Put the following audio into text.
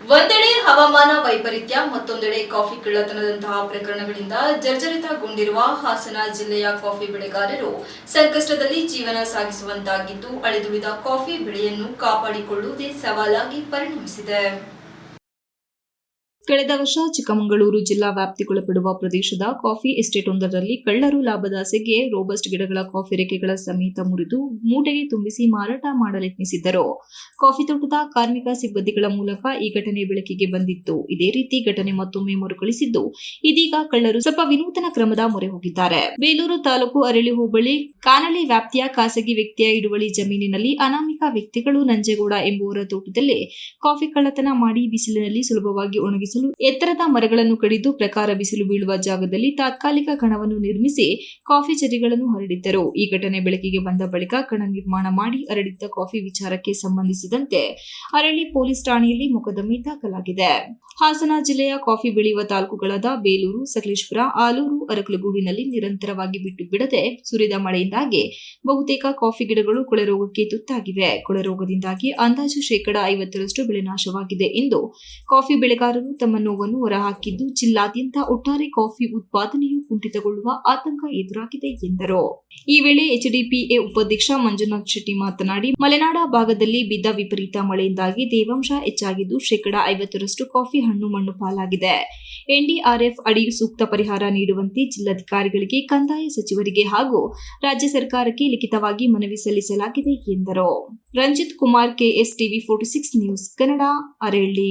ಒಂದೆಡೆ ಹವಾಮಾನ ವೈಪರೀತ್ಯ, ಮತ್ತೊಂದೆಡೆ ಕಾಫಿ ಕಳ್ಳತನದಂತಹ ಪ್ರಕರಣಗಳಿಂದ ಜರ್ಜರಿತಗೊಂಡಿರುವ ಹಾಸನ ಜಿಲ್ಲೆಯ ಕಾಫಿ ಬೆಳೆಗಾರರು ಸಂಕಷ್ಟದಲ್ಲಿ ಜೀವನ ಸಾಗಿಸುವಂತಾಗಿದ್ದು, ಅಳಿದುಳಿದ ಕಾಫಿ ಬೆಳೆಯನ್ನು ಕಾಪಾಡಿಕೊಳ್ಳುವುದೇ ಸವಾಲಾಗಿ ಪರಿಣಮಿಸಿದೆ. ಕಳೆದ ವರ್ಷ ಚಿಕ್ಕಮಗಳೂರು ಜಿಲ್ಲಾ ವ್ಯಾಪ್ತಿಗೊಳಪಡುವ ಪ್ರದೇಶದ ಕಾಫಿ ಎಸ್ಟೇಟ್ವೊಂದರಲ್ಲಿ ಕಳ್ಳರು ಲಾಭದಾಸೆಗೆ ರೋಬಸ್ಟ್ ಗಿಡಗಳ ಕಾಫಿ ರೆಕ್ಕೆಗಳ ಸಮೇತ ಮುರಿದು ಮೂಟೆಗೆ ತುಂಬಿಸಿ ಮಾರಾಟ ಮಾಡಲೆತ್ನಿಸಿದ್ದರು. ಕಾಫಿ ತೋಟದ ಕಾರ್ಮಿಕ ಸಿಬ್ಬಂದಿಗಳ ಮೂಲಕ ಈ ಘಟನೆ ಬೆಳಕಿಗೆ ಬಂದಿತ್ತು. ಇದೇ ರೀತಿ ಘಟನೆ ಮತ್ತೊಮ್ಮೆ ಮರುಕಳಿಸಿದ್ದು, ಇದೀಗ ಕಳ್ಳರು ಸ್ವಲ್ಪ ವಿನೂತನ ಕ್ರಮದ ಮೊರೆ ಹೋಗಿದ್ದಾರೆ. ಬೇಲೂರು ತಾಲೂಕು ಅರಳಿ ಹೋಬಳಿ ಕಾನಳಿ ವ್ಯಾಪ್ತಿಯ ಖಾಸಗಿ ವ್ಯಕ್ತಿಯ ಹಿಡುವಳಿ ಜಮೀನಿನಲ್ಲಿ ಅನಾಮಿಕ ವ್ಯಕ್ತಿಗಳು ನಂಜೇಗೌಡ ಎಂಬುವರ ತೋಟದಲ್ಲಿ ಕಾಫಿ ಕಳ್ಳತನ ಮಾಡಿ ಬಿಸಿಲಿನಲ್ಲಿ ಸುಲಭವಾಗಿ ಒಣಗಿಸಲು ಎತ್ತರದ ಮರಗಳನ್ನು ಕಡಿದು ಪ್ರಕಾರ ಬಿಸಿಲು ಬೀಳುವ ಜಾಗದಲ್ಲಿ ತಾತ್ಕಾಲಿಕ ಕಣವನ್ನು ನಿರ್ಮಿಸಿ ಕಾಫಿ ಚರಿಗಳನ್ನು ಹರಡಿದ್ದರು. ಈ ಘಟನೆ ಬೆಳಕಿಗೆ ಬಂದ ಬಳಿಕ ಕಣ ನಿರ್ಮಾಣ ಮಾಡಿ ಹರಡಿದ್ದ ಕಾಫಿ ವಿಚಾರಕ್ಕೆ ಸಂಬಂಧಿಸಿದಂತೆ ಅರಳಿ ಪೊಲೀಸ್ ಠಾಣೆಯಲ್ಲಿ ಮೊಕದ್ದಮೆ ದಾಖಲಾಗಿದೆ. ಹಾಸನ ಜಿಲ್ಲೆಯ ಕಾಫಿ ಬೆಳೆಯುವ ತಾಲೂಕುಗಳಾದ ಬೇಲೂರು, ಸಕಲೇಶ್ಪುರ, ಆಲೂರು, ಅರಕಲಗೂಡಿನಲ್ಲಿ ನಿರಂತರವಾಗಿ ಬಿಟ್ಟು ಬಿಡದೆ ಸುರಿದ ಮಳೆಯಿಂದಾಗಿ ಬಹುತೇಕ ಕಾಫಿ ಗಿಡಗಳು ಕೊಳೆರೋಗಕ್ಕೆ ತುತ್ತಾಗಿವೆ. ಕೊಳೆರೋಗದಿಂದಾಗಿ ಅಂದಾಜು ಶೇಕಡ ಐವತ್ತರಷ್ಟು ಬೆಳೆ ನಾಶವಾಗಿದೆ ಎಂದು ಕಾಫಿ ಬೆಳೆಗಾರರು ತಮ್ಮ ನೋವನ್ನು ಹೊರಹಾಕಿದ್ದು ಜಿಲ್ಲಾದ್ಯಂತ ಒಟ್ಟಾರೆ ಕಾಫಿ ಉತ್ಪಾದನೆಯು ಕುಂಠಿತಗೊಳ್ಳುವ ಆತಂಕ ಎದುರಾಗಿದೆ ಎಂದರು. ಈ ವೇಳೆ ಎಚ್ಡಿಪಿಎ ಉಪಾಧ್ಯಕ್ಷ ಮಂಜುನಾಥ್ ಶೆಟ್ಟಿ ಮಾತನಾಡಿ, ಮಲೆನಾಡ ಭಾಗದಲ್ಲಿ ಬಿದ್ದ ವಿಪರೀತ ಮಳೆಯಿಂದಾಗಿ ತೇವಾಂಶ ಹೆಚ್ಚಾಗಿದ್ದು ಶೇಕಡಾ ಐವತ್ತರಷ್ಟು ಕಾಫಿ ಹಣ್ಣು ಮಣ್ಣು ಪಾಲಾಗಿದೆ. ಎನ್ಡಿಆರ್ಎಫ್ ಅಡಿ ಸೂಕ್ತ ಪರಿಹಾರ ನೀಡುವಂತೆ ಜಿಲ್ಲಾಧಿಕಾರಿಗಳಿಗೆ ಕಂದಾಯ ಸಚಿವರಿಗೆ ಹಾಗೂ ರಾಜ್ಯ ಸರ್ಕಾರಕ್ಕೆ ಲಿಖಿತವಾಗಿ ಮನವಿ ಸಲ್ಲಿಸಲಾಗಿದೆ ಎಂದರು. Ranjith Kumar KS TV forty six news, Kannada ಅರಳ್ಳಿ.